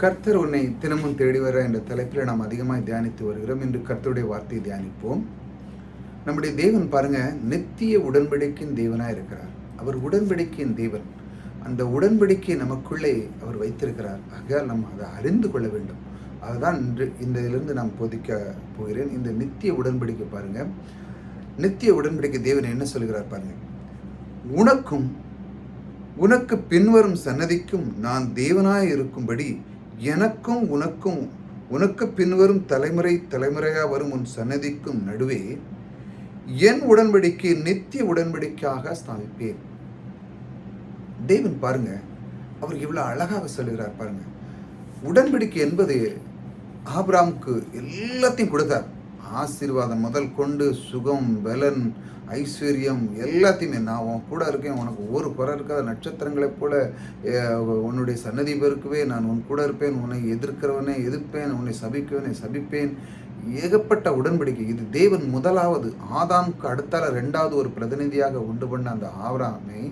கர்த்தர் உன்னை தினமும் தேடி வர என்ற தலைப்பில் நாம் அதிகமாக தியானித்து வருகிறோம். இன்று கர்த்தருடைய வார்த்தையை தியானிப்போம். நம்முடைய தேவன் பாருங்க நித்திய உடன்படிக்கையின் தேவனாக இருக்கிறார். அவர் உடன்படிக்கையின் தேவன். அந்த உடன்படிக்கையை நமக்குள்ளே அவர் வைத்திருக்கிறார். ஆகையால் நம்ம அதை அறிந்து கொள்ள வேண்டும். அதுதான் இன்று இந்த இதிலிருந்து நான் போதிக்க போகிறேன். இந்த நித்திய உடன்படிக்கை பாருங்க. நித்திய உடன்படிக்கை தேவன் என்ன சொல்கிறார் பாருங்க. உனக்கும் உனக்கு பின்வரும் சன்னதிக்கும் நான் தேவனாய் இருக்கும்படி எனக்கும் உனக்கும் உனக்கு பின்வரும் தலைமுறை தலைமுறையாக வரும் உன் சன்னதிக்கும் நடுவே என் உடன்படிக்கை நித்திய உடன்படிக்கையாக ஸ்தாபிப்பேன். தேவன் பாருங்க அவர் இவ்வளோ அழகாக சொல்லுகிறார் பாருங்க. உடன்படிக்கை என்பது ஆபிராமுக்கு எல்லாத்தையும் கொடுத்தார். ஆசீர்வாதம் முதல் கொண்டு சுகம் பலன் ஐஸ்வர்யம் எல்லாத்தையுமே நான் உன் கூட இருக்கேன். உனக்கு ஒரு குறை இருக்காத நட்சத்திரங்களைப் போல உன்னுடைய சன்னதி பெருக்குவே நான் உன் கூட இருப்பேன். உன்னை எதிர்க்கிறவனை எதிர்ப்பேன். உன்னை சபிக்கவனை சபிப்பேன். ஏகப்பட்ட உடன்படிக்கை. இது தேவன் முதலாவது ஆதாம்க்கு அடுத்தால ரெண்டாவது ஒரு பிரதிநிதியாக உண்டு பண்ண அந்த ஆவராமை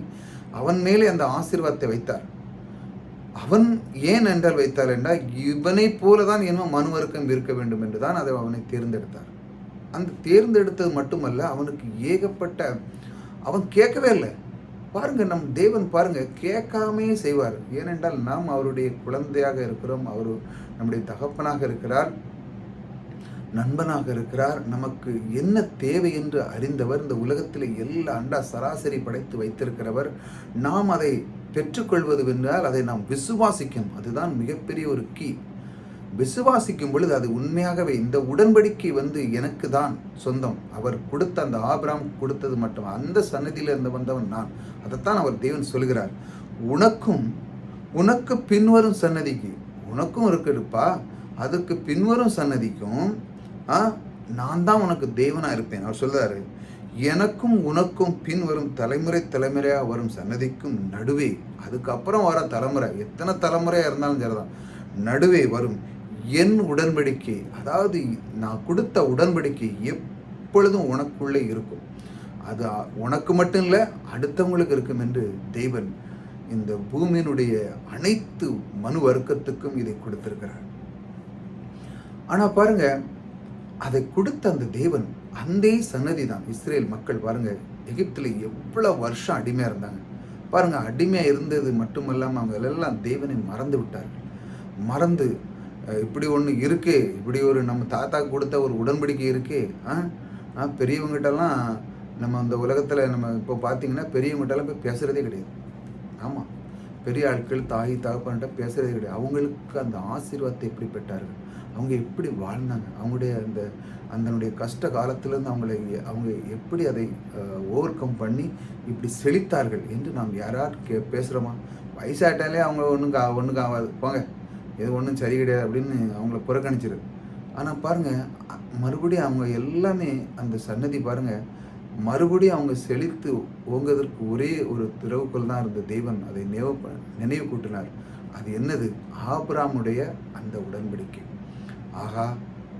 அவன் மேலே அந்த ஆசீர்வாதத்தை வைத்தார். அவன் ஏன் என்றால் வைத்தார் என்றால் இவனைப் போலதான் என்ன மனுவருக்கம் இருக்க வேண்டும் என்று தான் அதை அவனை தேர்ந்தெடுத்தார். அந்த தேர்ந்தெடுத்தது மட்டுமல்ல அவனுக்கு ஏகப்பட்ட அவன் கேட்கவே இல்லை. பாருங்க நம் தேவன் பாருங்க கேட்காமே செய்வார். ஏனென்றால் நாம் அவருடைய குழந்தையாக இருக்கிறோம் அவர் நம்முடைய தகப்பனாக இருக்கிறார் நண்பனாக இருக்கிறார். நமக்கு என்ன தேவை என்று அறிந்தவர் இந்த உலகத்தில் எல்லா அண்டா சராசரி படைத்து வைத்திருக்கிறவர் நாம் அதை பெற்றுக்கொள்வது என்றால் அதை நாம் விசுவாசிக்கணும் அதுதான் மிகப்பெரிய ஒரு கீ. விசுவாசிக்கும் பொழுது அது உண்மையாகவே இந்த உடன்படிக்கை வந்து எனக்கு தான் சொந்தம். அவர் கொடுத்த அந்த ஆபிராம் கொடுத்தது மட்டும். அந்த சன்னதியில் இருந்து வந்தவன் நான். அதைத்தான் அவர் தேவன் சொல்கிறார் உனக்கும் உனக்கு பின்வரும் சன்னதிக்கு உனக்கும் இருக்குதுப்பா அதுக்கு பின்வரும் சன்னதிக்கும் ஆ நான் தான் உனக்கு தேவனாக இருப்பேன். அவர் சொல்கிறாரு எனக்கும் உனக்கும் பின் வரும் தலைமுறை தலைமுறையாக வரும் சன்னதிக்கும் நடுவே அதுக்கப்புறம் வர தலைமுறை எத்தனை தலைமுறையாக இருந்தாலும் சரிதான் நடுவே வரும் என் உடன்படிக்கை. அதாவது நான் கொடுத்த உடன்படிக்கை எப்பொழுதும் உனக்குள்ளே இருக்கும். அது உனக்கு மட்டும் இல்லை அடுத்தவங்களுக்கு இருக்கும் என்று தெய்வன் இந்த பூமியினுடைய அனைத்து மனு வர்க்கத்துக்கும் இதை கொடுத்திருக்கிறார். ஆனால் பாருங்கள் அதை கொடுத்த அந்த தேவன் அந்த சன்னதி தான் இஸ்ரேல் மக்கள் பாருங்க எகிப்தில் எவ்வளோ வருஷம் அடிமையாக இருந்தாங்க. பாருங்க அடிமையாக இருந்தது மட்டுமல்லாமல் அவங்க எல்லாம் தேவனை மறந்து விட்டார்கள். மறந்து இப்படி ஒன்று இருக்கே இப்படி ஒரு நம்ம தாத்தா கொடுத்த ஒரு உடன்படிக்கை இருக்கே ஆ ஆ, பெரியவங்ககிட்டலாம் நம்ம அந்த உலகத்தில் நம்ம இப்போ பார்த்தீங்கன்னா பெரியவங்ககிட்டலாம் போய் பேசுகிறதே கிடையாது. ஆமாம் பெரிய ஆட்கள் தாய் தகப்பன்ட்ட பேசுகிறதே கிடையாது அவங்களுக்கு அந்த ஆசீர்வாதத்தை எப்படி பெற்றார்கள்? அவங்க எப்படி வாழ்ந்தாங்க? அவங்களுடைய அந்த அதனுடைய கஷ்ட காலத்திலேருந்து அவங்களை எ- அவங்க எப்படி அதை ஓவர் கம் பண்ணி இப்படி செழித்தார்கள் என்று நாம் யாரார் கே பேசுகிறோமா வயசாட்டாலே அவங்க ஒன்றும் ஒன்றுக்கு ஆகாது போங்க. எது ஒன்றும் சரி கிடையாது அப்படின்னு அவங்கள புறக்கணிச்சிரு ஆனால் பாருங்கள் மறுபடியும் அவங்க எல்லாமே அந்த சன்னதி பாருங்கள் மறுபடியும் அவங்க செழித்து ஓங்குவதற்கு ஒரே ஒரு திறவுக்குள் தான் இருந்த தெய்வன் அதை நினைவு நினைவு கூட்டினார். அது என்னது? ஆபிராமுடைய அந்த உடன்படிக்கை. ஆகா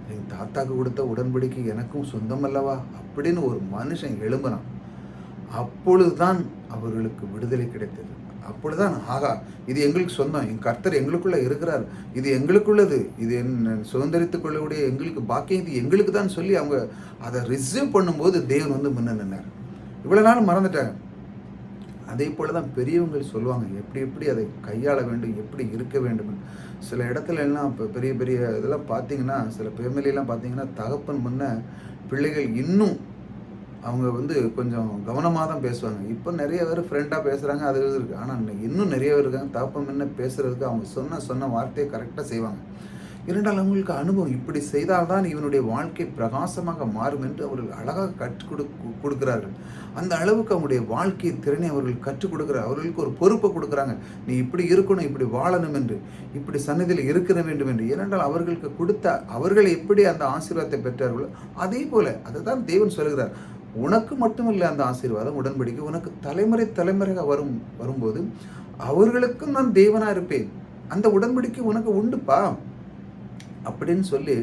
என் தாத்தாக்கு கொடுத்த உடன்படிக்கை எனக்கும் சொந்தம் அல்லவா? அப்படின்னு ஒரு மனுஷன் எழும்பினான். அப்பொழுதுதான் அவர்களுக்கு விடுதலை கிடைத்தது. அப்பொழுதுதான் ஆகா இது எங்களுக்கு சொந்தம். என் கர்த்தர் எங்களுக்குள்ள இருக்கிறார். இது எங்களுக்குள்ளது. இது என் சுதந்திரித்துக் கொள்ளக்கூடிய எங்களுக்கு பாக்கியம். இது எங்களுக்கு தான் சொல்லி அவங்க அதை ரிசீவ் பண்ணும்போது தேவன் வந்து முன்ன நின்னார். இவ்வளோ நாள் மறந்துட்டாங்க அதே போல தான் பெரியவங்க சொல்லுவாங்க எப்படி எப்படி அதை கையாள வேண்டும்? எப்படி இருக்க வேண்டும்? சில இடத்துல எல்லாம் இப்போ பெரிய பெரிய இதெல்லாம் பார்த்தீங்கன்னா சில ஃபேமிலியெல்லாம் பார்த்தீங்கன்னா தகப்பன் முன்ன பிள்ளைகள் இன்னும் அவங்க வந்து கொஞ்சம் கவனமாக தான் பேசுவாங்க. இப்போ நிறைய பேர் ஃப்ரெண்டாக பேசுகிறாங்க அது இருக்குது ஆனால் இன்னும் நிறைய பேர் இருக்காங்க தாப்பம் என்ன பேசுகிறதுக்கு அவங்க சொன்ன சொன்ன வார்த்தையை கரெக்டாக செய்வாங்க. இரண்டால் அவங்களுக்கு அனுபவம் இப்படி செய்தால்தான் இவனுடைய வாழ்க்கை பிரகாசமாக மாறும் என்று அவர்கள் அழகாக கற்றுக் கொடு கொடுக்கிறார்கள். அந்த அளவுக்கு அவங்களுடைய வாழ்க்கை திறனை அவர்கள் கற்றுக் கொடுக்குற அவர்களுக்கு ஒரு பொறுப்பை கொடுக்குறாங்க. நீ இப்படி இருக்கணும் இப்படி வாழணும் என்று இப்படி சன்னதியில் இருக்க வேண்டும் என்று. ஏனென்றால் அவர்களுக்கு கொடுத்த அவர்கள் எப்படி அந்த ஆசீர்வாதத்தை பெற்றார்களோ அதே போல அதுதான் தேவன் சொல்கிறார். உனக்கு மட்டுமில்லை அந்த ஆசீர்வாதம் உடன்படிக்கை உனக்கு தலைமுறை தலைமுறையாக வரும் வரும்போது அவர்களுக்கும் நான் தேவனாக இருப்பேன். அந்த உடன்படிக்கை உனக்கு உண்டுப்பா? அப்படின்னு சொல்லி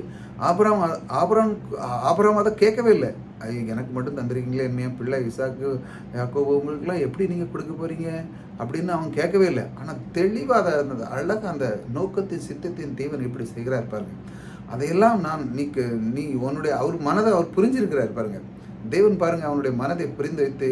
ஆபராம் ஆபராம் ஆபராம் அதை கேட்கவே இல்லை. எனக்கு மட்டும் தந்துருக்கீங்களே என்ன பிள்ளை இசாக்கு யாக்கோபவங்களுக்குலாம் எப்படி நீங்கள் கொடுக்க போகிறீங்க அப்படின்னு அவன் கேட்கவே இல்லை. ஆனால் தெளிவாக அதை அந்த அழகாக அந்த நோக்கத்தின் சித்தத்தின் தேவன் எப்படி செய்கிறார் பாருங்க. அதையெல்லாம் நான் நீக்கு நீ உன்னுடைய அவர் மனதை அவர் புரிஞ்சிருக்கிறார் பாருங்க. தேவன் பாருங்க அவனுடைய மனதை புரிந்து வைத்து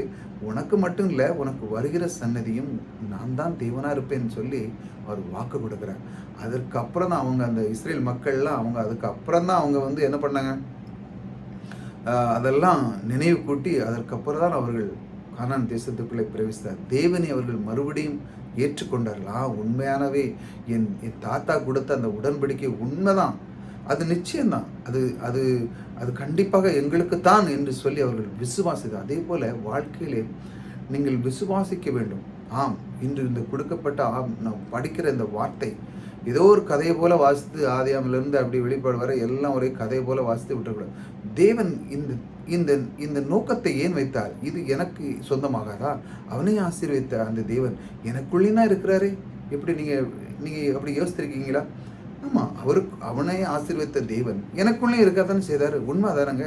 உனக்கு மட்டும் இல்லை உனக்கு வருகிற சன்னதியும் நான் தான் தேவனாக இருப்பேன்னு சொல்லி அவர் வாக்கு கொடுக்குறார். அதற்கப்புறம் தான் அவங்க அந்த இஸ்ரேல் மக்கள்லாம் அவங்க அதுக்கப்புறம் தான் அவங்க வந்து என்ன பண்ணாங்க? அதெல்லாம் நினைவு கூட்டி அதற்கப்புறம் தான் அவர்கள் கானான் தேசத்துக்குள்ளே பிரவேசித்தார். தேவனை அவர்கள் மறுபடியும் ஏற்றுக்கொண்டார்கள். ஆ உண்மையானவே என் என் தாத்தா கொடுத்த அந்த உடன்படிக்கை உண்மைதான். அது நிச்சயம்தான். அது அது அது கண்டிப்பாக எங்களுக்குத்தான் என்று சொல்லி அவர்கள் விசுவாசித்தார் அதே போல வாழ்க்கையிலே நீங்கள் விசுவாசிக்க வேண்டும். ஆம் இன்று இந்த கொடுக்கப்பட்ட ஆம் நாம் படிக்கிற இந்த வார்த்தை ஏதோ ஒரு கதையை போல வாசித்து ஆதியாமிலிருந்து அப்படி வெளிப்பாடு வர எல்லாம் ஒரே கதையை போல வாசித்து விட்டுக்கூடாது தேவன் இந்த இந்த இந்த நோக்கத்தை ஏன் வைத்தார்? இது எனக்கு சொந்தமாகாதா? அவனை ஆசீர்வதித்த அந்த தேவன் எனக்குள்ளே தான் இருக்கிறாரே? எப்படி நீங்கள் நீங்கள் அப்படி யோசித்திருக்கீங்களா? ஆமாம் அவருக்கு அவனை ஆசீர்வித்த தேவன் எனக்குள்ளே இருக்கத்தானே செய்தார்? உண்மை தானங்க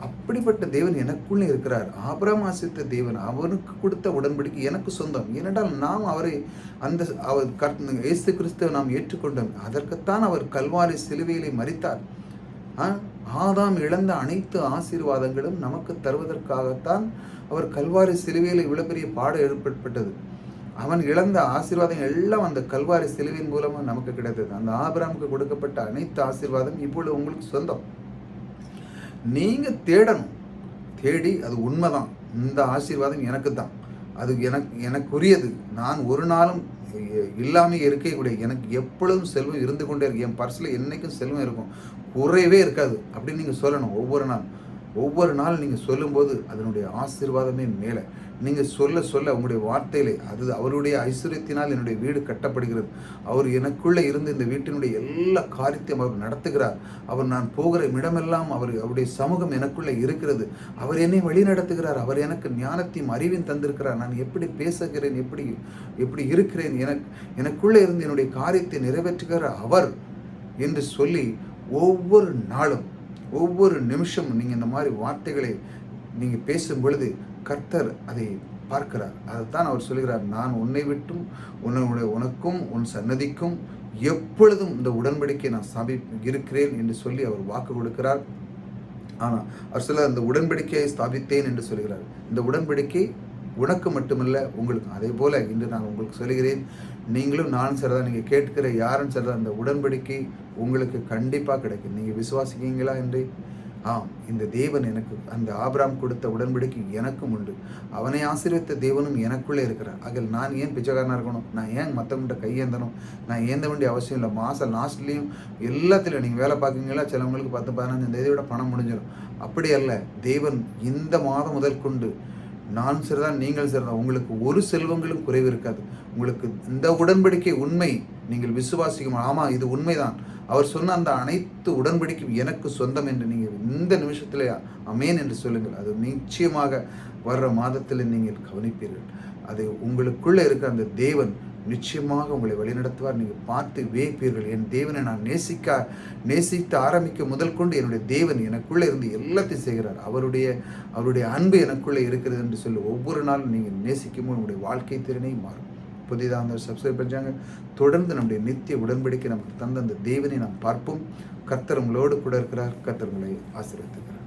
அப்படிப்பட்ட தேவன் எனக்குள்ளே இருக்கிறார். ஆபராம் ஆசித்த தேவன் அவனுக்கு கொடுத்த உடன்படிக்கை எனக்கு சொந்தம். ஏனென்றால் நாம் அவரை அந்த அவர் கர்த் இயேசு கிறிஸ்துவை நாம் ஏற்றுக்கொண்டோம். அதற்குத்தான் அவர் கல்வாரி சிலுவையிலே மறித்தார் ஆ? ஆதாம் இழந்த அனைத்து ஆசீர்வாதங்களும் நமக்கு தருவதற்காகத்தான் அவர் கல்வாரி சிலுவையில் இவ்வளவு பெரிய பாடம் ஏற்பட்டது அவன் இழந்த ஆசீர்வாதம் எல்லாம் அந்த கல்வாரி சிலுவையின் மூலமாக நமக்கு கிடைத்தது. அந்த ஆபிராமுக்கு கொடுக்கப்பட்ட அனைத்து ஆசீர்வாதம் இப்பொழுது உங்களுக்கு சொந்தம். நீங்கள் தேடணும். தேடி அது உண்மைதான். இந்த ஆசீர்வாதம் எனக்கு தான் அது எனக்கு எனக்குரியது. நான் ஒரு நாளும் இல்லாமல் இருக்கக்கூடிய எனக்கு எப்பொழுதும் செல்வம் இருந்து கொண்டே இருக்கு என் பர்ஸில் என்றைக்கும் செல்வம் இருக்கும். குறையவே இருக்காது. அப்படின்னு நீங்கள் சொல்லணும். ஒவ்வொரு நாளும். ஒவ்வொரு நாள் நீங்கள் சொல்லும்போது அதனுடைய ஆசீர்வாதமே மேலே. நீங்கள் சொல்ல சொல்ல உங்களுடைய வார்த்தையிலே அது அவருடைய ஐஸ்வர்யத்தினால் என்னுடைய வீடு கட்டப்படுகிறது. அவர் எனக்குள்ளே இருந்து இந்த வீட்டினுடைய எல்லா காரியத்தையும் அவர் நடத்துகிறார். அவர் நான் போகிற இடமெல்லாம் அவர் அவருடைய சமூகம் எனக்குள்ளே இருக்கிறது. அவர் என்னை வழி நடத்துகிறார். அவர் எனக்கு ஞானத்தையும் அறிவையும் தந்திருக்கிறார். நான் எப்படி பேசுகிறேன்? எப்படி எப்படி இருக்கிறேன்? எனக்கு எனக்குள்ளே இருந்து என்னுடைய காரியத்தை நிறைவேற்றுகிற அவர் என்று சொல்லி ஒவ்வொரு நாளும் ஒவ்வொரு நிமிஷமும் நீங்கள் இந்த மாதிரி வார்த்தைகளை நீங்கள் பேசும் பொழுது கர்த்தர் அதை பார்க்கிறார். அதைத்தான் அவர் சொல்கிறார் நான் உன்னை விட்டும் உன்னுடைய உனக்கும் உன் சன்னதிக்கும் எப்பொழுதும் இந்த உடன்படிக்கை நான் ஸ்தாபி இருக்கிறேன் என்று சொல்லி அவர் வாக்கு கொடுக்கிறார். ஆனால் அவர் சொல்ல அந்த உடன்படிக்கையை ஸ்தாபித்தேன் என்று சொல்கிறார். இந்த உடன்படிக்கை உனக்கு மட்டுமல்ல உங்களுக்கு அதே போல இன்று நான் உங்களுக்கு சொல்கிறேன் நீங்களும் நானும் சரிதான் நீங்கள் கேட்கிற யாரும் சரிதான் அந்த உடன்படிக்கை உங்களுக்கு கண்டிப்பாக கிடைக்கும். நீங்கள் விசுவாசிக்கீங்களா என்று? ஆம் இந்த தேவன் எனக்கு அந்த ஆபராம் கொடுத்த உடன்படிக்கை எனக்கும் உண்டு. அவனை ஆசீர்வித்த தேவனும் எனக்குள்ளே இருக்கிறார். அதில் நான் ஏன் பிச்சைக்காரனாக இருக்கணும்? நான் ஏன் மற்றவங்கிட்ட கையேந்தணும் நான் ஏந்த வேண்டிய அவசியம் இல்லை. மாதம் லாஸ்ட்லேயும் எல்லாத்துலையும் நீங்கள் வேலை பார்க்குறீங்களா? சிலவங்களுக்கு பத்து பதினஞ்சு தேதியோட பணம் முடிஞ்சிடும். அப்படி அல்ல தேவன் இந்த மாதம் முதல் கொண்டு நான் சிறுதான் நீங்கள் சரிதான் உங்களுக்கு ஒரு செல்வங்களும் குறைவு இருக்காது உங்களுக்கு இந்த உடன்படிக்கை உண்மை நீங்கள் விசுவாசிக்கும் ஆமாம் இது உண்மைதான். அவர் சொன்ன அந்த அனைத்து உடன்படிக்கையும் எனக்கு சொந்தம் என்று நீங்கள் இந்த நிமிஷத்தில் அமேன் என்று சொல்லுங்கள். அது நிச்சயமாக வர்ற மாதத்தில் நீங்கள் கவனிப்பீர்கள். அது உங்களுக்குள்ளே இருக்க அந்த தேவன் நிச்சயமாக உங்களை வழிநடத்துவார். நீங்கள் பார்த்து வேப்பீர்கள் என் தேவனை நான் நேசிக்க நேசித்து ஆரம்பிக்க முதல் கொண்டு என்னுடைய தேவன் எனக்குள்ளே இருந்து எல்லாத்தையும் செய்கிறார். அவருடைய அவருடைய அன்பு எனக்குள்ளே இருக்கிறது என்று சொல்லி ஒவ்வொரு நாளும் நீங்கள் நேசிக்கும் போது உங்களுடைய வாழ்க்கை திறனை மாறும். புதிதாக அந்த சப்ஸ்கிரைப் பண்ணாங்க தொடர்ந்து நம்முடைய நித்திய உடன்படிக்கை நமக்கு தந்த அந்த தேவனை நாம் பார்ப்போம். கர்த்தர் உங்களோடு கூட இருக்கிறார். கர்த்தர் உங்களை ஆசீர்வதிக்கிறார்